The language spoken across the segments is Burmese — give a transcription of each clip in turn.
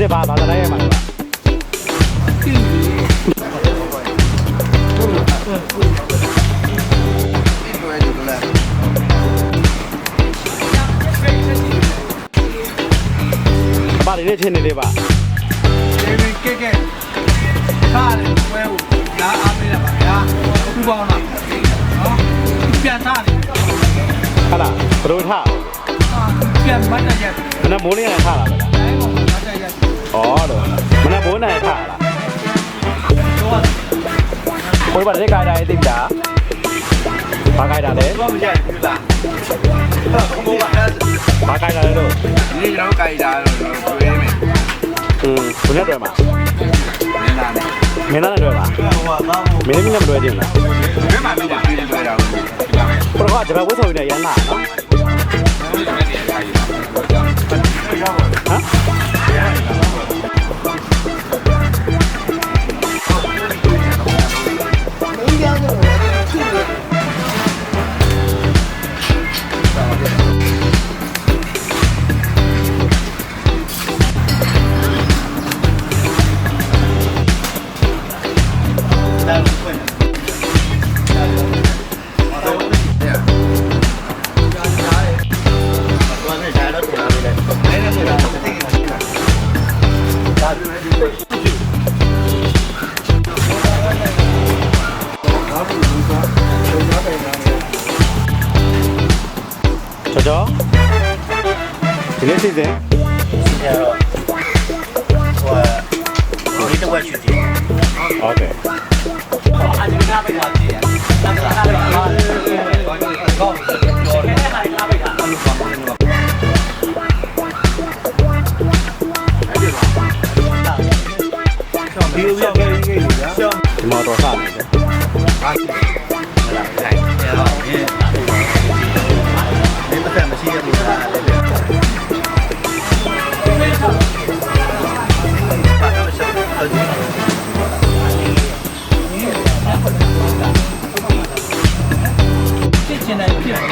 စစ်ဘာဘာသာတိုင်းရမှာလဲဘာတွေနဲ့ထင်နေလေပါဒီမကဲကဲခါတယ်ဝဲကိုလာအားပေးတာပါဗျာသူပေါင်းလားနော်ပြန်ထားတယ်ဟာလားဘယ်လိုထားပြန်မတ်တရက်မနက်မိုးလင်းရထားလားတိုင်းပေါ်မှာမတ်တ อ๋อ. મને બહુ ના ખાલા કોઈ પણ દેખાય ડાય તીમ જા પાકાય ડા દે ว่ามักายญ่คือล่ะขโมยมาแล้ว પાકાય ડા દે นี่เราไก่ดาวเราไปได้ไหม હમ કોને ડોય માં ไม่ไานเลย મેના ને ડોય માં เออว่าน้อง મેને મિને ડોય દે ના ไม่มาไม่ได้ไม่ได้เราะว่าจะไ પર કો જરા કો થોઈ ને યાર ના 저죠? 들리시세요? 진짜요? 좋아요. 우리도 갈수 있지. 아, 네. 아직 나가지 않지. 나가지 않지. မော်တော်စားနေတယ်ဖြစ်ချင်တယ်ဖြစ်တယ်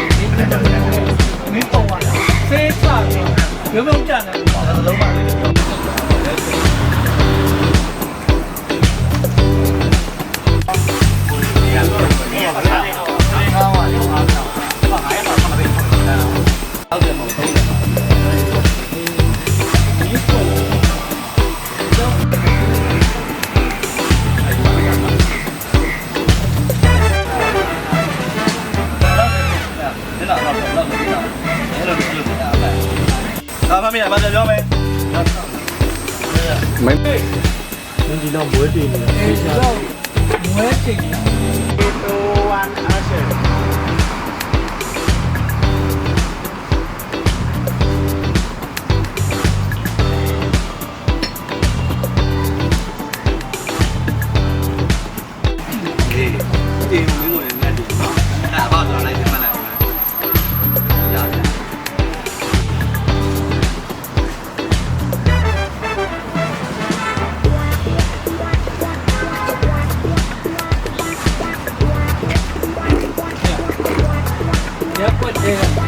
မင်းပုံပါဆေးချပြီးရုံးရုံးကြတယ် 가, 갑니 다. 맞 아, 위험 해. 왜? 뭔지 나 뭐 해, 지 금. 뭐 해, 지 금. minha é pode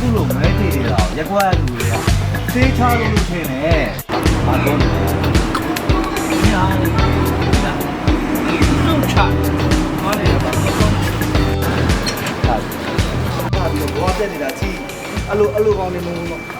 ခုလိုမဲတည်နေတာရက်ကွာလူတွေကသေးချလို့လို့ထင်တယ်ဘာလို့လဲညာလုံချဟာလေဘာလို့ဘာလို့ဘောတက်နေတာကြည့်အဲ့လိုအဲ့လိုကောင်းနေမလို့